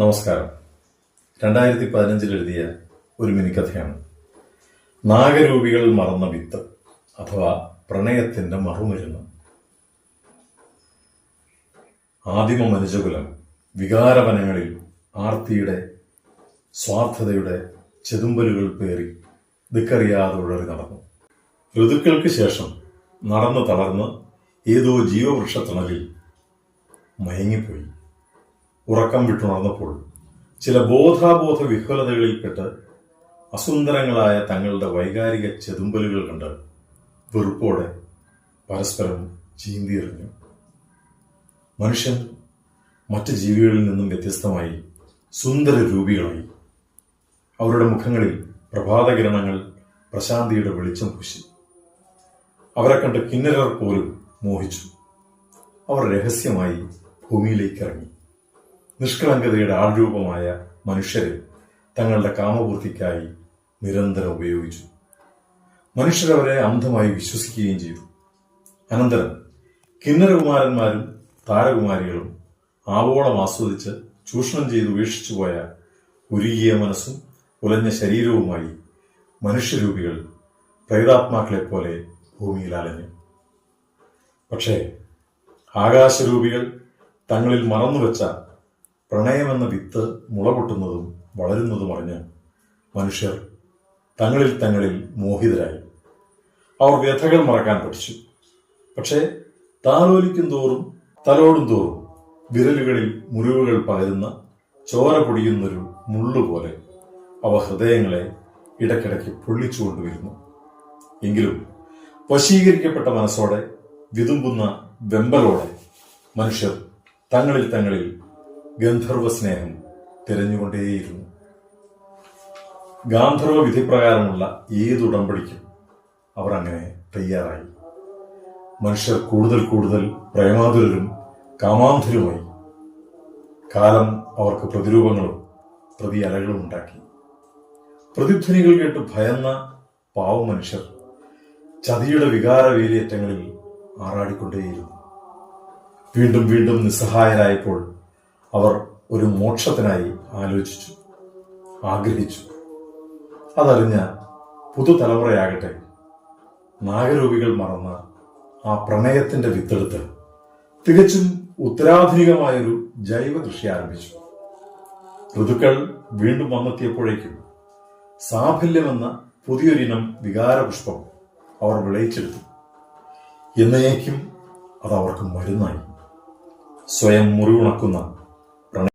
നമസ്കാരം. രണ്ടായിരത്തി പതിനഞ്ചിൽ എഴുതിയ ഒരു മിനിക്കഥയാണ്. നാഗരൂപികൾ മറന്ന വിത്ത് അഥവാ പ്രണയത്തിന്റെ മറുമരുന്ന്. ആദിമ മനുഷ്യകുലം വികാരവനങ്ങളിൽ ആർത്തിയുടെ സ്വാർത്ഥതയുടെ ചെതുമ്പലുകൾ പേറി ദിക്കറിയാതെ ഉഴറി നടന്നു. ഋതുക്കൾക്ക് ശേഷം നടന്നു തളർന്ന് ഏതോ ജീവവൃക്ഷത്തണലിൽ മയങ്ങിപ്പോയി. ഉറക്കം വിട്ടുണർന്നപ്പോൾ ചില ബോധാബോധ വിഹ്വലതകളിൽപ്പെട്ട് അസുന്ദരങ്ങളായ തങ്ങളുടെ വൈകാരിക ചെതുമ്പലുകൾ കണ്ട് വെറുപ്പോടെ പരസ്പരം ചീന്തിയെറിഞ്ഞു. മനുഷ്യൻ മറ്റ് ജീവികളിൽ നിന്നും വ്യത്യസ്തമായി സുന്ദര രൂപികളായി അവരുടെ മുഖങ്ങളിൽ പ്രഭാതകിരണങ്ങൾ പ്രശാന്തിയുടെ വെളിച്ചം പൂശി. അവരെ കണ്ട് കിന്നരർ പോലും മോഹിച്ചു. അവർ രഹസ്യമായി ഭൂമിയിലേക്ക് ഇറങ്ങി നിഷ്കളങ്കതയുടെ ആൾരൂപമായ മനുഷ്യരെ തങ്ങളുടെ കാമപൂർത്തിക്കായി നിരന്തരം ഉപയോഗിച്ചു. മനുഷ്യരവരെ അന്ധമായി വിശ്വസിക്കുകയും ചെയ്തു. അനന്തരം കിന്നരകുമാരന്മാരും താരകുമാരികളും ആവോളം ആസ്വദിച്ച് ചൂഷണം ചെയ്ത് ഉപേക്ഷിച്ചു പോയ ഉരുകിയ മനസ്സും ഉലഞ്ഞ ശരീരവുമായി മനുഷ്യരൂപികൾ പ്രേതാത്മാക്കളെ പോലെ ഭൂമിയിൽ അലഞ്ഞു. പക്ഷേ ആകാശരൂപികൾ തങ്ങളിൽ മറന്നുവെച്ച പ്രണയമെന്ന വിത്ത് മുളപൊട്ടുന്നതും വളരുന്നതും അറിഞ്ഞ് മനുഷ്യർ തങ്ങളിൽ തങ്ങളിൽ മോഹിതരായി. അവർ വ്യഥകൾ മറക്കാൻ പഠിച്ചു. പക്ഷേ താലോലിക്കും തോറും തലോടും തോറും വിരലുകളിൽ മുറിവുകൾ പകരുന്ന ചോര പൊടിയുന്നൊരു മുള്ളുപോലെ അവ ഹൃദയങ്ങളെ ഇടയ്ക്കിടയ്ക്ക് പൊള്ളിച്ചുകൊണ്ടുവരുന്നു എങ്കിലും വശീകരിക്കപ്പെട്ട മനസ്സോടെ വിതുമ്പുന്ന വെമ്പലോടെ മനുഷ്യർ തങ്ങളിൽ തങ്ങളിൽ ഗന്ധർവ സ്നേഹം തിരഞ്ഞുകൊണ്ടേയിരുന്നു. ഗാന്ധർവ വിധിപ്രകാരമുള്ള ഏത് ഉടമ്പടിക്കും അവർ അങ്ങനെ തയ്യാറായി. മനുഷ്യർ കൂടുതൽ കൂടുതൽ പ്രേമാതുരരും കാമാന്ധരുമായി കാലം അവർക്ക് പ്രതിരൂപങ്ങളും പ്രതി അലകളും ഉണ്ടാക്കി. പ്രതിധ്വനികൾ കേട്ട് ഭയന്ന പാവ മനുഷ്യർ ചതിയുടെ വികാര വേലിയേറ്റങ്ങളിൽ ആറാടിക്കൊണ്ടേയിരുന്നു. വീണ്ടും വീണ്ടും നിസ്സഹായരായപ്പോൾ അവർ ഒരു മോക്ഷത്തിനായി ആലോചിച്ചു ആഗ്രഹിച്ചു. അതറിഞ്ഞ പുതുതലമുറയാകട്ടെ നാഗരൂപികൾ മറന്ന ആ പ്രണയത്തിന്റെ വിത്തെടുത്ത് തികച്ചും ഉത്തരാധുനികമായൊരു ജൈവ കൃഷി ആരംഭിച്ചു. ഋതുക്കൾ വീണ്ടും വന്നെത്തിയപ്പോഴേക്കും സാഫല്യമെന്ന പുതിയൊരിനം വികാരപുഷ്പം അവർ വിളയിച്ചെടുത്തു. എന്നേക്കും അതവർക്ക് മരുന്നായി. സ്വയം മുറിവുണക്കുന്ന പ്രണയം